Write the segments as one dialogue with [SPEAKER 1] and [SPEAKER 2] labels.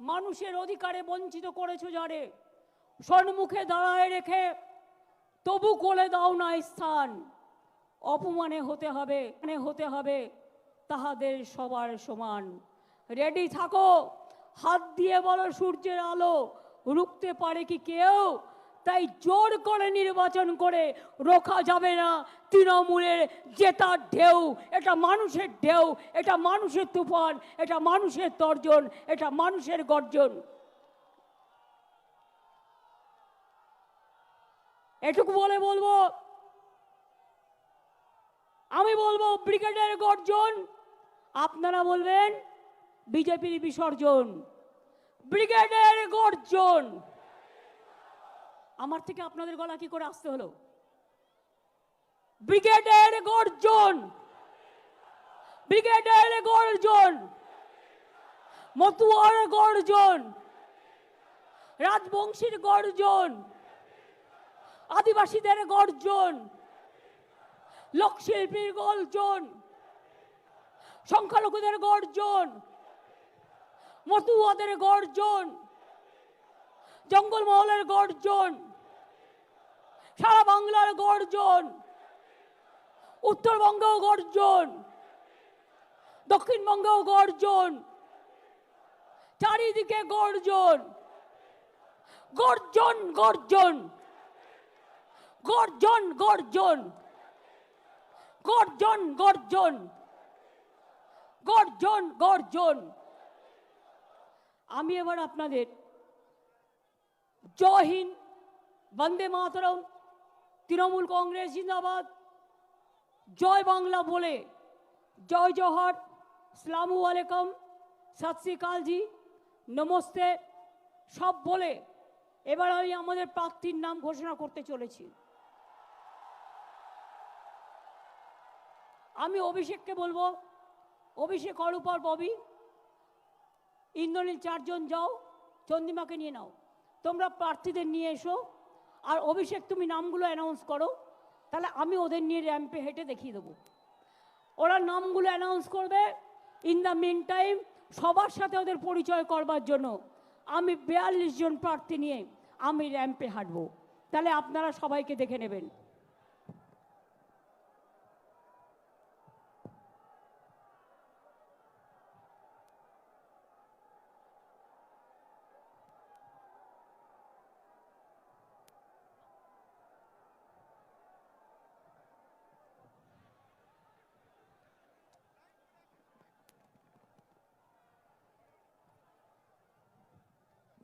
[SPEAKER 1] মানুষের অধিকারে বঞ্চিত করেছ যারে। সন্মুখে দাঁড়ায় রেখে তবু কোলে দাও না স্থান। অপমানে হতে হবে মানে হতে হবে তাহাদের সবার সমান। রেডি থাকো, হাত দিয়ে বলো সূর্যের আলো, রুখতে পারে কি কেউ? তাই জোর করে নির্বাচন করে রোখা যাবে না। তৃণমূলের জেতার ঢেউ, এটা মানুষের ঢেউ, এটা মানুষের তুফান, এটা মানুষের তর্জন, এটা মানুষের গর্জন। এটুকু বলে বলব, আমি বলব ব্রিগেডের গর্জন, আপনারা বলবেন বিজেপির বিসর্জন। ব্রিগেডের গর্জন। আমার থেকে আপনাদের গলা কি করে আসতে হলো? ব্রিগেডের গর্জন। ব্রিগেডের গর্জন। মতুয়ার গর্জন। রাজবংশীর গর্জন। আদিবাসীদের গর্জন। লোকশিল্পীর গর্জন। সংখ্যালঘুদের গর্জন। মতুয়াদের গর্জন। জঙ্গলমহলের গর্জন। সারা বাংলার গর্জন। উত্তরবঙ্গেও গর্জন। দক্ষিণবঙ্গেও গর্জন। চারিদিকে গর্জন। গর্জন গর্জন। গর্জন গর্জন। গর্জন গর্জন। গর্জন গর্জন। আমি এবার আপনাদের জয় হিন্দ, বন্দে মাতরম তৃণমূল কংগ্রেস জিন্দাবাদ। জয় বাংলা বলে জয় জোহর। সালামু আলাইকুম, সত শ্রীকাল জি নমস্তে। সব বলে এবার আমি আমাদের প্রার্থীর নাম ঘোষণা করতে চলেছি। আমি অভিষেককে বলব, অভিষেক অরূপর ববি। ইন্দ্রনীল, চারজন যাও, চন্দিমাকে নিয়ে নাও। তোমরা প্রার্থীদের নিয়ে এসো। আর অভিষেক, তুমি নামগুলো অ্যানাউন্স করো, তাহলে আমি ওদের নিয়ে র্যাম্পে হেঁটে দেখিয়ে দেবো। ওরা নামগুলো অ্যানাউন্স করবে ইন দ্য মিন টাইম সবার সাথে ওদের পরিচয় করবার জন্য আমি বিয়াল্লিশ জন প্রার্থী নিয়ে আমি র্যাম্পে হাঁটবো। তাহলে আপনারা সবাইকে দেখে নেবেন।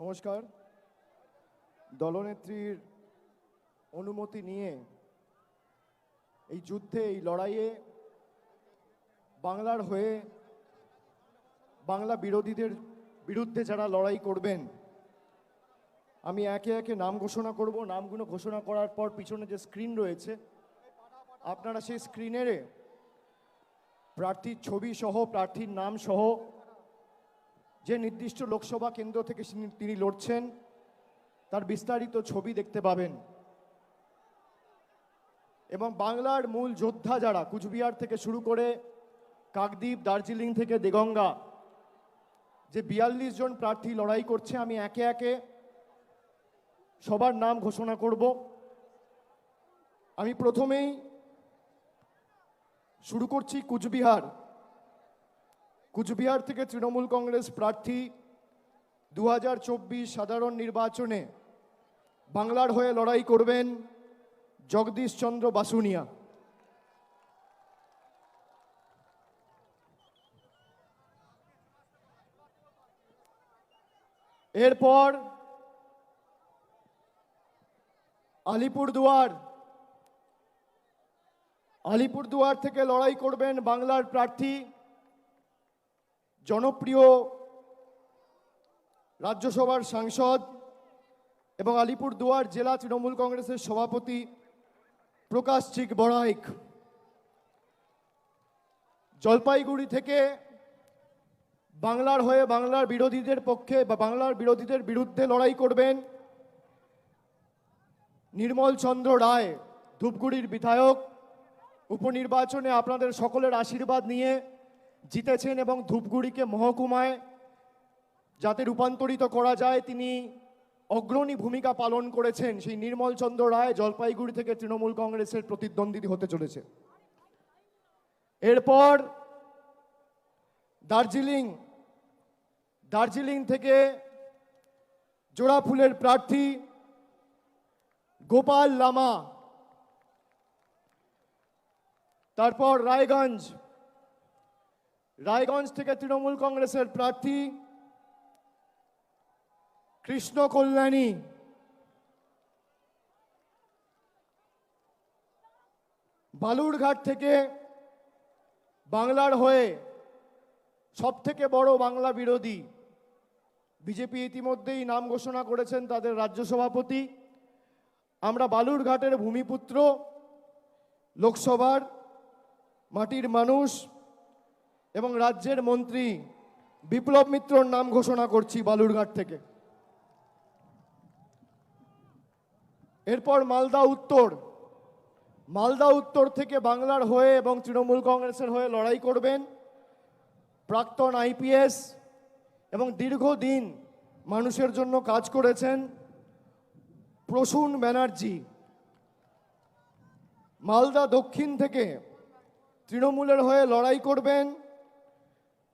[SPEAKER 2] নমস্কার। দলনেত্রীর অনুমতি নিয়ে এই যুদ্ধে, এই লড়াইয়ে বাংলার হয়ে বাংলা বিরোধীদের বিরুদ্ধে যারা লড়াই করবেন, আমি একে একে নাম ঘোষণা করব। নামগুলো ঘোষণা করার পর পিছনে যে স্ক্রিন রয়েছে, আপনারা সেই স্ক্রিনের প্রার্থীর ছবি সহ, প্রার্থীর নাম সহ যে নির্দিষ্ট লোকসভা কেন্দ্র থেকে তিনি- লড়ছেন, তার বিস্তারিত ছবি দেখতে পাবেন। এবং বাংলার মূল যোদ্ধা যারা, কুচবিহার থেকে শুরু করে কাকদ্বীপ, দার্জিলিং থেকে দেগঙ্গা, যে বিয়াল্লিশ জন প্রার্থী লড়াই করছে, আমি একে একে সবার নাম ঘোষণা করব। আমি প্রথমেই শুরু করছি কুচবিহার। কুচবিহার থেকে তৃণমূল কংগ্রেস প্রার্থী দু হাজার চব্বিশ সাধারণ নির্বাচনে বাংলার হয়ে লড়াই করবেন জগদীশ চন্দ্র বাসুনিয়া। এরপর আলিপুরদুয়ার আলিপুরদুয়ার থেকে লড়াই করবেন বাংলার প্রার্থী জনপ্রিয় রাজ্যসভার সাংসদ এবং আলিপুরদুয়ার জেলা তৃণমূল কংগ্রেসের সভাপতি প্রকাশ চিক বড়াইক। জলপাইগুড়ি থেকে বাংলার হয়ে বাংলার বিরোধীদের পক্ষে বা বাংলার বিরোধীদের বিরুদ্ধে লড়াই করবেন নির্মল চন্দ্র রায়, ধূপগুড়ির বিধায়ক। উপনির্বাচনে আপনাদের সকলের আশীর্বাদ নিয়ে জিতেছেন এবং ধূপগুড়িকে মহকুমায় যাতে রূপান্তরিত করা যায়, তিনি অগ্রণী ভূমিকা পালন করেছেন। সেই নির্মল চন্দ্র রায় জলপাইগুড়ি থেকে তৃণমূল কংগ্রেসের প্রতিদ্বন্দ্বী হতে চলেছে। এরপর দার্জিলিং দার্জিলিং থেকে জোড়া ফুলের প্রার্থী গোপাল লামা। তারপর রায়গঞ্জ রায়গঞ্জ থেকে তৃণমূল কংগ্রেসের প্রার্থী কৃষ্ণ কল্যাণী। বালুরঘাট থেকে বাংলার হয়ে সব থেকে বড় বাংলা বিরোধী। বিজেপি ইতিমধ্যেই নাম ঘোষণা করেছেন তাদের রাজ্য সভাপতি। আমরা বালুরঘাটের ভূমিপুত্র, লোকসভার মাটির মানুষ এবং রাজ্যের মন্ত্রী বিপ্লব মিত্রর নাম ঘোষণা করছি বালুরঘাট থেকে। এরপর মালদা উত্তর। মালদা উত্তর থেকে বাংলার হয়ে এবং তৃণমূল কংগ্রেসের হয়ে লড়াই করবেন প্রাক্তন আইপিএস এবং দীর্ঘদিন মানুষের জন্য কাজ করেছেন প্রসূন ব্যানার্জি। মালদা দক্ষিণ থেকে তৃণমূলের হয়ে লড়াই করবেন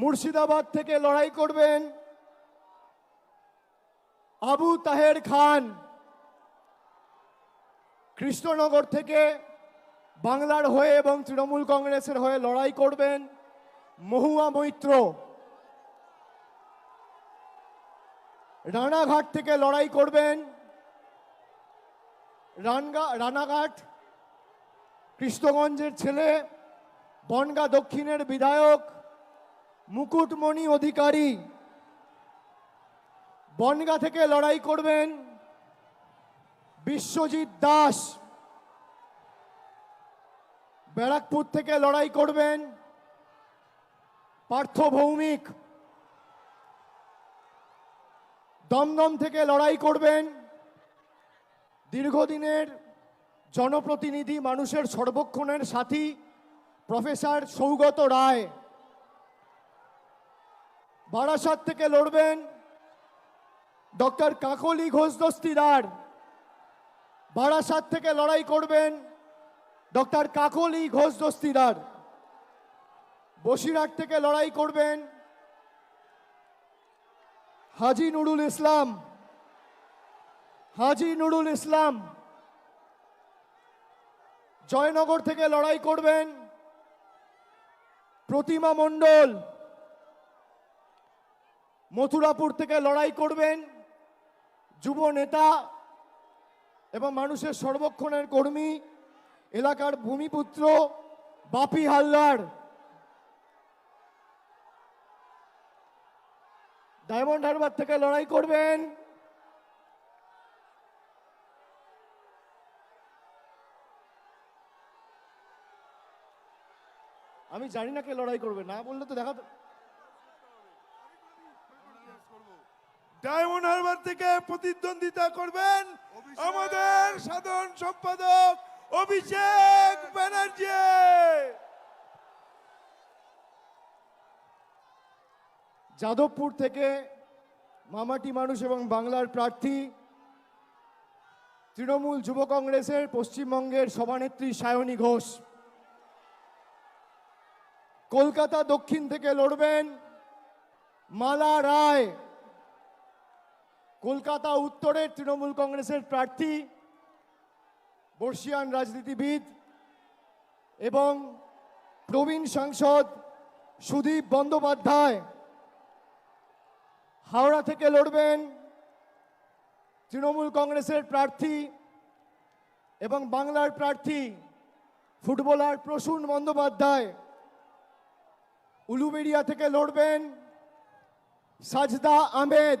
[SPEAKER 2] মুর্শিদাবাদ থেকে লড়াই করবেন আবু তাহের খান, কৃষ্ণনগর থেকে বাংলার হয়ে এবং তৃণমূল কংগ্রেসের হয়ে লড়াই করবেন মহুয়া মৈত্র। রানাঘাট থেকে লড়াই করবেন রানগা, রানাঘাট, কৃষ্ণগঞ্জের ছেলে, বনগা দক্ষিণের বিধায়ক। মুকুটমণি অধিকারী, বনগা থেকে লড়াই করবেন বিশ্বজিৎ দাস। ব্যারাকপুর থেকে লড়াই করবেন পার্থ ভৌমিক। দমদম থেকে লড়াই করবেন দীর্ঘদিনের জনপ্রতিনিধি মানুষের সর্বক্ষণের সাথী প্রফেসর সৌগত রায়। বারাসাত থেকে লড়বেন। ডক্টর কাকলি ঘোষ দস্তিদার। বারাসাত থেকে লড়াই করবেন ডক্টর কাকলি ঘোষ দস্তিদার। বসিরহাট থেকে লড়াই করবেন হাজি নুরুল ইসলাম। হাজি নুরুল ইসলাম। জয়নগর থেকে লড়াই করবেন প্রতিমা মণ্ডল। মথুরাপুর থেকে লড়াই করবেন যুব নেতা এবং মানুষের সর্বক্ষণের কর্মী, এলাকার ভূমিপুত্র বাপি হালদার। ডায়মন্ড হারবার থেকে লড়াই করবেন। আমি জানি না কে লড়াই করবে, না বললে তো দেখা
[SPEAKER 3] ডায়মন্ড হারবার থেকে প্রতিদ্বন্দ্বিতা করবেন আমাদের সাধারণ সম্পাদক অভিষেক ব্যানার্জি।
[SPEAKER 2] যাদবপুর থেকে মামাটি মানুষ এবং বাংলার প্রার্থী তৃণমূল যুব কংগ্রেসের পশ্চিমবঙ্গের সভানেত্রী সায়নী ঘোষ। কলকাতা দক্ষিণ থেকে লড়বেন মালা রায়। কলকাতা উত্তরের তৃণমূল কংগ্রেসের প্রার্থী, বর্ষিয়ান রাজনীতিবিদ এবং প্রবীণ সাংসদ সুদীপ বন্দ্যোপাধ্যায়। হাওড়া থেকে লড়বেন তৃণমূল কংগ্রেসের প্রার্থী এবং বাংলার প্রার্থী ফুটবলার প্রসূন বন্দ্যোপাধ্যায়। উলুবেড়িয়া থেকে লড়বেন সাজদা আহমেদ।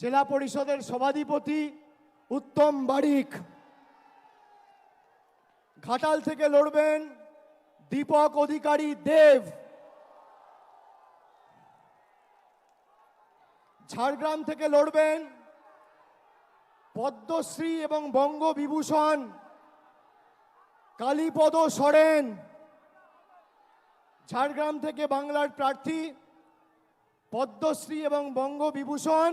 [SPEAKER 2] জেলা পরিষদের সভাধিপতি উত্তম বারিক। ঘাটাল থেকে লড়বেন দীপক অধিকারী দেব। ঝাড়গ্রাম থেকে লড়বেন পদ্মশ্রী এবং বঙ্গবিভূষণ কালীপদ সরেন। ঝাড়গ্রাম থেকে বাংলার প্রার্থী পদ্মশ্রী এবং বঙ্গবিভূষণ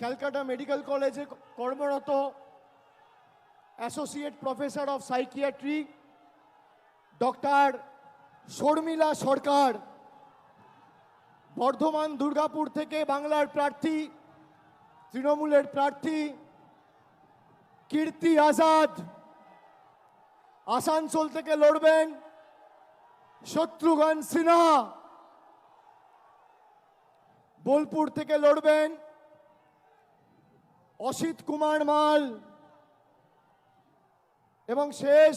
[SPEAKER 2] ক্যালকাটা মেডিকেল কলেজে কর্মরত associate professor of psychiatry doctor Sharmila Sarkar Bardhaman Durgapur থেকে বাংলার প্রার্থী, তৃণমূলের প্রার্থী, কীর্তি আজাদ, আসানসোল থেকে লড়বেন শত্রুঘ্ন সিনহা, বোলপুর থেকে লড়বেন অসিত কুমার মাল। এবং শেষ,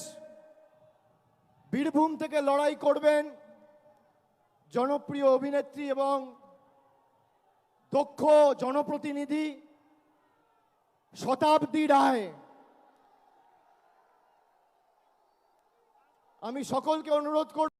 [SPEAKER 2] বীরভূম থেকে লড়াই করবেন জনপ্রিয় অভিনেত্রী এবং দক্ষ জনপ্রতিনিধি শতাব্দী রায়। আমি সকলকে অনুরোধ করব